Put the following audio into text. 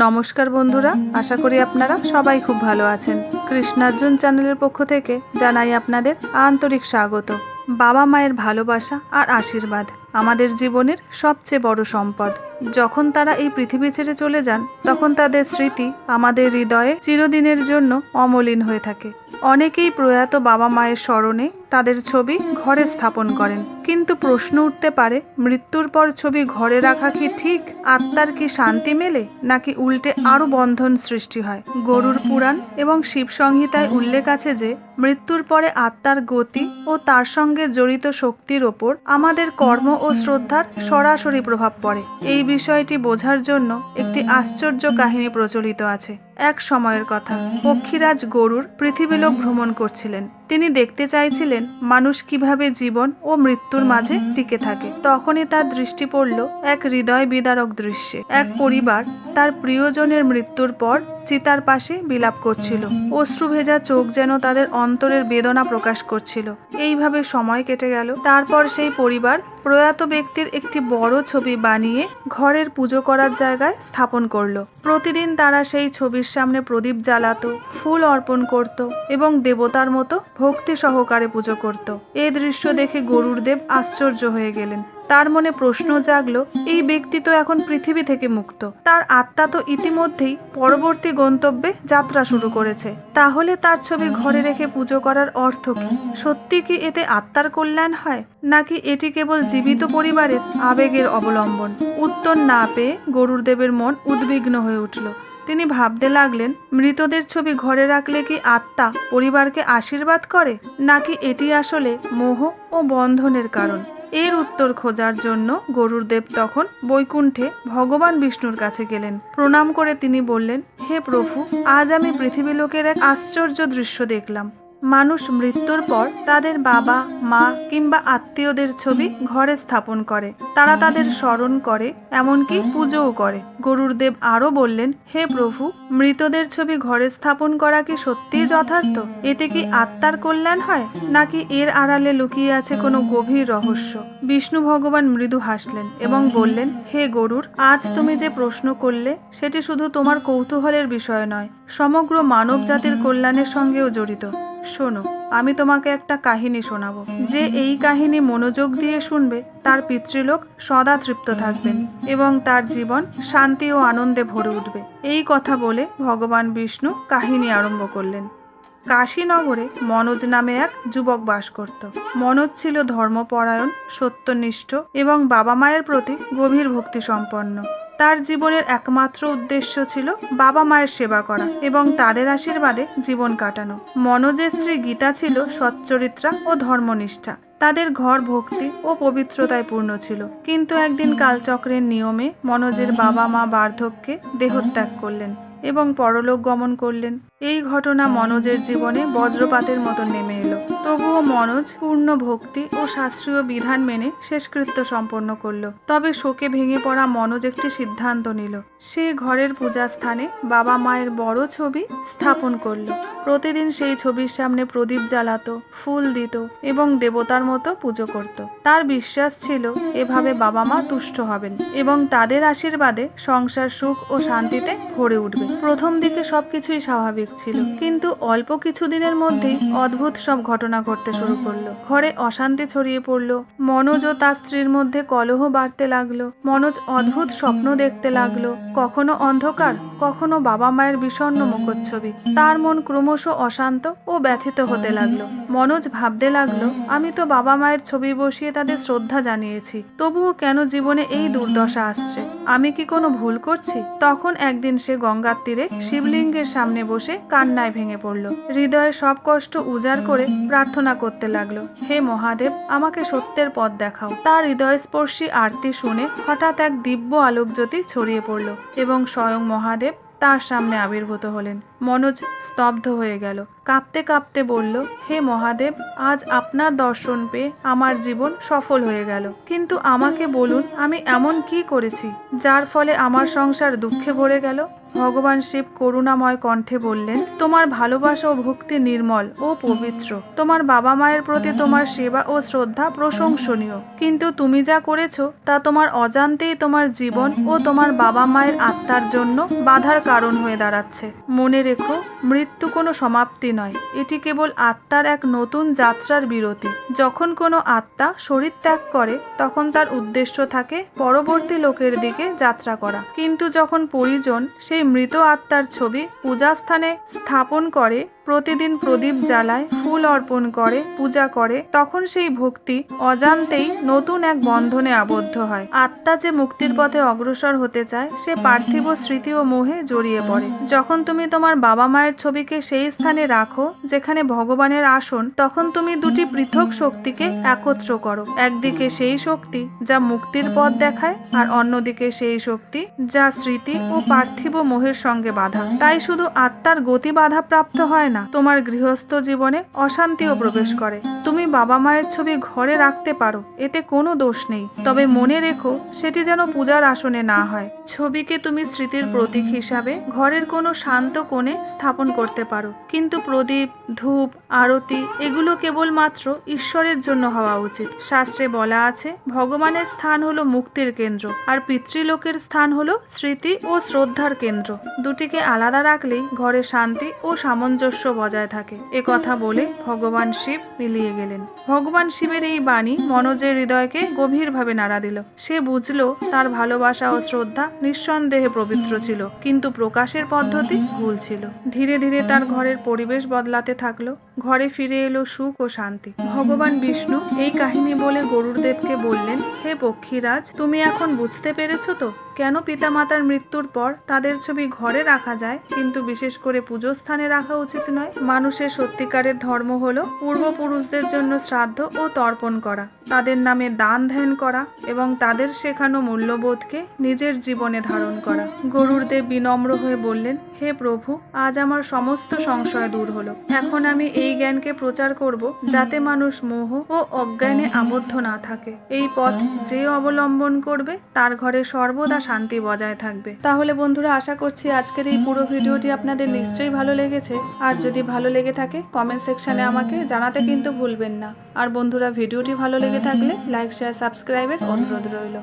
নমস্কার বন্ধুরা, আশা করি আপনারা সবাই খুব ভালো আছেন। কৃষ্ণার্জুন চ্যানেলের পক্ষ থেকে জানাই আপনাদের আন্তরিক স্বাগত। বাবা মায়ের ভালোবাসা আর আশীর্বাদ আমাদের জীবনের সবচেয়ে বড় সম্পদ। যখন তারা এই পৃথিবী ছেড়ে চলে যান, তখন তাদের স্মৃতি আমাদের হৃদয়ে চিরদিনের জন্য অমলিন হয়ে থাকে। অনেকেই প্রয়াত বাবা মায়ের স্মরণে তাদের ছবি ঘরে স্থাপন করেন। কিন্তু প্রশ্ন উঠতে পারে, মৃত্যুর পর ছবি ঘরে রাখা কি ঠিক? আত্মার কি শান্তি মেলে? নাকি উল্টে আরও বন্ধন সৃষ্টি হয়? গরুর পুরাণ এবং শিব সংহিতায় উল্লেখ আছে যে, মৃত্যুর পরে আত্মার গতি ও তার সঙ্গে জড়িত শক্তির ওপর আমাদের কর্ম ও শ্রদ্ধার সরাসরি প্রভাব পড়ে। এই বিষয়টি বোঝার জন্য একটি আশ্চর্য কাহিনী প্রচলিত আছে। এক সময়ের কথা। পক্ষীরাজ গরুর পৃথিবীলোক ভ্রমণ করছিলেন। তিনি দেখতে চাইছিলেন মানুষ কীভাবে জীবন ও মৃত্যুর মাঝে টিকে থাকে। তখনই তার দৃষ্টি পড়ল এক হৃদয় বিদারক দৃশ্যে। এক পরিবার তার প্রিয়জনের মৃত্যুর পর চিতার পাশে বিলাপ করছিল। অশ্রু ভেজা চোখ যেন তাদের অন্তরের বেদনা প্রকাশ করছিল। এইভাবে সময় কেটে গেল। তারপর সেই পরিবার প্রয়াত ব্যক্তির একটি বড় ছবি বানিয়ে ঘরের পুজো করার জায়গায় স্থাপন করল। প্রতিদিন তারা সেই ছবির সামনে প্রদীপ জ্বালাতো, ফুল অর্পণ করত এবং দেবতার মতো ভক্তি সহকারে পুজো করত। এই দৃশ্য দেখে গরুর দেব আশ্চর্য হয়ে গেলেন। তার মনে প্রশ্ন জাগলো, এই ব্যক্তি তো এখন পৃথিবী থেকে মুক্ত। তার আত্মা তো ইতিমধ্যেই পরবর্তী গন্তব্যে যাত্রা শুরু করেছে। তাহলে তার ছবি ঘরে রেখে পুজো করার অর্থ কি? সত্যি কি এতে আত্মার কল্যাণ হয়? নাকি এটি কেবল জীবিত পরিবারের আবেগের অবলম্বন? উত্তর না পেয়ে গরুরদেবের মন উদ্বিগ্ন হয়ে উঠল। তিনি ভাবতে লাগলেন, মৃতদের ছবি ঘরে রাখলে কি আত্মা পরিবারকে আশীর্বাদ করে? নাকি এটি আসলে মোহ ও বন্ধনের কারণ? এর উত্তর খোঁজার জন্য গরুর দেব তখন বৈকুণ্ঠে ভগবান বিষ্ণুর কাছে গেলেন। প্রণাম করে তিনি বললেন, হে প্রভু, আজ আমি পৃথিবী লোকের এক আশ্চর্য দৃশ্য দেখলাম। মানুষ মৃত্যুর পর তাদের বাবা, মা কিংবা আত্মীয়দের ছবি ঘরে স্থাপন করে। তারা তাদের স্মরণ করে, এমনকি পুজোও করে। গরুরদেব আরও বললেন, হে প্রভু, মৃতদের ছবি ঘরে স্থাপন করা কি সত্যিই যথার্থ? এতে কি আত্মার কল্যাণ হয়, নাকি এর আড়ালে লুকিয়ে আছে কোনো গভীর রহস্য? বিষ্ণু ভগবান মৃদু হাসলেন এবং বললেন, হে গরুর, আজ তুমি যে প্রশ্ন করলে, সেটি শুধু তোমার কৌতূহলের বিষয় নয়, সমগ্র মানব জাতির কল্যাণের সঙ্গেও জড়িত। শোনো, আমি তোমাকে একটা কাহিনী শোনাবো। যে এই কাহিনী মনোযোগ দিয়ে শুনবে, তার পিতৃলোক সদা তৃপ্ত থাকবেন এবং তার জীবন শান্তি ও আনন্দে ভরে উঠবে। এই কথা বলে ভগবান বিষ্ণু কাহিনী আরম্ভ করলেন। কাশীনগরে মনোজ নামে এক যুবক বাস করত। মনোজ ছিল ধর্মপরায়ণ, সত্যনিষ্ঠ এবং বাবা মায়ের প্রতি গভীর ভক্তি সম্পন্ন তার জীবনের একমাত্র উদ্দেশ্য ছিল বাবা মায়ের সেবা করা এবং তাদের আশীর্বাদে জীবন কাটানো। মনোজের স্ত্রী গীতা ছিল সচ্চরিত্রা ও ধর্মনিষ্ঠা। তাদের ঘর ভক্তি ও পবিত্রতায় পূর্ণ ছিল। কিন্তু একদিন কালচক্রের নিয়মে মনোজের বাবা মা বার্ধক্যে দেহত্যাগ করলেন। এবং পরলোক গমন করলেন। এই ঘটনা মনোজের জীবনে বজ্রপাতের মতো নেমে এলো। তবুও মনোজ পূর্ণ ভক্তি ও শাস্ত্রীয় বিধান মেনে শেষকৃত্য সম্পন্ন করল। তবে শোকে ভেঙে পড়া মনোজ একটি সিদ্ধান্ত নিল। সে ঘরের পূজা স্থানে বাবা মায়ের বড় ছবি স্থাপন করল। প্রতিদিন সেই ছবির সামনে প্রদীপ জ্বালাতো, ফুল দিত এবং দেবতার মতো পুজো করত। তার বিশ্বাস ছিল এভাবে বাবা মা তুষ্ট হবেন এবং তাদের আশীর্বাদে সংসার সুখ ও শান্তিতে ভরে উঠবে। প্রথম দিকে সবকিছুই স্বাভাবিক ছিল। কিন্তু অল্প কিছুদিনের মধ্যেই অদ্ভুত সব ঘটনা ঘটতে শুরু করল। ঘরে অশান্তি ছড়িয়ে পড়ল। মনোজ ও তার স্ত্রীর মধ্যে কলহ বাড়তে লাগল। মনোজ অদ্ভুত স্বপ্ন দেখতে লাগল। কখনো অন্ধকার, কখনো বাবা মায়ের বিষণ্ণ মুখচ্ছবি। তার মন ক্রমশ অশান্ত ও ব্যথিত হতে লাগল। মনোজ ভাবতে লাগল, আমি তো বাবা মায়ের ছবি বসিয়ে তাদের শ্রদ্ধা জানিয়েছি, তবুও কেন জীবনে এই দুর্দশা আসছে? আমি কি কোনো ভুল করছি? তখন একদিন সে গঙ্গার তীরে শিবলিঙ্গের সামনে বসে কান্নায় ভেঙে পড়ল। হৃদয়ের সব কষ্ট উজাড় করে প্রার্থনা করতে লাগল, হে মহাদেব, আমাকে সত্যের পথ দেখাও। তার হৃদয়স্পর্শী আরতি শুনে হঠাৎ এক দিব্য আলোকজ্যোতি ছড়িয়ে পড়ল এবং স্বয়ং মহাদেব তার সামনে আবির্ভূত হলেন। মনোজ স্তব্ধ হয়ে গেল। কাঁপতে কাঁপতে বলল, হে মহাদেব, আজ আপনার দর্শন পেয়ে আমার জীবন সফল হয়ে গেল। কিন্তু আমাকে বলুন, আমি এমন কি করেছি, যার ফলে আমার সংসার দুঃখে ভরে গেল? ভগবান শিব করুণাময় কণ্ঠে বললেন, তোমার ভালোবাসা ও ভক্তি নির্মল ও পবিত্র। তোমার বাবা মায়ের প্রতি তোমার সেবা ও শ্রদ্ধা প্রশংসনীয়। কিন্তু তুমি যা করেছ, তা তোমার অজান্তেই তোমার জীবন ও তোমার বাবা মায়ের আত্মার জন্য বাধার কারণ হয়ে দাঁড়াচ্ছে। মনে রেখো মৃত্যু কোনো সমাপ্তি নয়। এটি কেবল আত্মার এক নতুন যাত্রার বিরতি। যখন কোনো আত্মা শরীর ত্যাগ করে, তখন তার উদ্দেশ্য থাকে পরবর্তী লোকের দিকে যাত্রা করা। কিন্তু যখন পরিজন সেই মৃত আত্মার ছবি পূজাস্থানে স্থাপন করে প্রতিদিন প্রদীপ জ্বালায়, ফুল অর্পণ করে, পূজা করে, তখন সেই ভক্তি অজান্তেই নতুন এক বন্ধনে আবদ্ধ হয়। আত্মা যে মুক্তির পথে অগ্রসর হতে চায়, সে পার্থিব স্মৃতি ও মোহে জড়িয়ে পড়ে। যখন তুমি তোমার বাবা মায়ের ছবিকে সেই স্থানে রাখো, যেখানে ভগবানের আসন, তখন তুমি দুটি পৃথক শক্তিকে একত্র করো। একদিকে সেই শক্তি যা মুক্তির পথ দেখায়, আর অন্যদিকে সেই শক্তি যা স্মৃতি ও পার্থিব মোহের সঙ্গে বাধা। তাই শুধু আত্মার গতি বাধা প্রাপ্ত হয় না, তোমার গৃহস্থ জীবনে অশান্তিও প্রবেশ করে। তুমি বাবা মায়ের ছবি ঘরে রাখতে পারো, এতে কোনো দোষ নেই। তবে মনে রেখো, সেটি যেন পূজার আসনে না হয়। ছবিকে তুমি স্মৃতির প্রতীক হিসাবে ঘরের কোনো শান্ত কোণে স্থাপন করতে পারো। কিন্তু প্রদীপ, ধূপ, আরতি, এগুলো কেবলমাত্র ঈশ্বরের জন্য হওয়া উচিত। শাস্ত্রে বলা আছে, ভগবানের স্থান হলো মুক্তির কেন্দ্র, আর পিতৃলোকের স্থান হলো স্মৃতি ও শ্রদ্ধার কেন্দ্র। দুটিকে আলাদা রাখলেই ঘরে শান্তি ও সামঞ্জস্য বজায় থাকে। এ কথা বলে ভগবান শিব মিলিয়ে গেলেন। ভগবান শিবের এই বাণী মনোজের হৃদয়কে গভীরভাবে নাড়া দিল। সে বুঝল তার ভালোবাসা ও শ্রদ্ধা নিঃসন্দেহে পবিত্র ছিল, কিন্তু প্রকাশের পদ্ধতি ভুল ছিল। ধীরে ধীরে তার ঘরের পরিবেশ বদলাতে থাকল। ঘরে ফিরে এলো সুখ ও শান্তি। ভগবান বিষ্ণু এই কাহিনী বলে গরুরদেবকে বললেন, হে পক্ষীরাজ, তুমি এখন বুঝতে পেরেছ তো? কেন পিতা মাতার মৃত্যুর পর তাদের ছবি ঘরে রাখা যায়? কিন্তু বিশেষ করে পুজো স্থানে রাখা উচিত নয়। মানুষের সত্যিকারের ধর্ম হল পূর্বপুরুষদের জন্য শ্রাদ্ধ ও তর্পণ করা, তাদের নামে দান ধ্যান করা এবং তাদের শেখানো মূল্যবোধকে নিজের জীবনে ধারণ করা। গরুর দেব বিনম্র হয়ে বললেন হে প্রভু, আজ আমার সমস্ত সংশয় দূর হলো। এখন আমি এই জ্ঞানকে প্রচার করব যাতে মানুষ মোহ ও অজ্ঞানে আবদ্ধ না থাকে। এই পথ যে অবলম্বন করবে, তার ঘরে সর্বদা শান্তি বজায় থাকবে। তাহলে বন্ধুরা, আশা করছি আজকের এই পুরো ভিডিওটি আপনাদের নিশ্চয়ই ভালো লেগেছে। আর যদি ভালো লেগে থাকে কমেন্ট সেকশনে আমাকে জানাতে কিন্তু ভুলবেন না। আর বন্ধুরা, ভিডিওটি ভালো লেগে থাকলে লাইক শেয়ার সাবস্ক্রাইবের অনুরোধ রইল।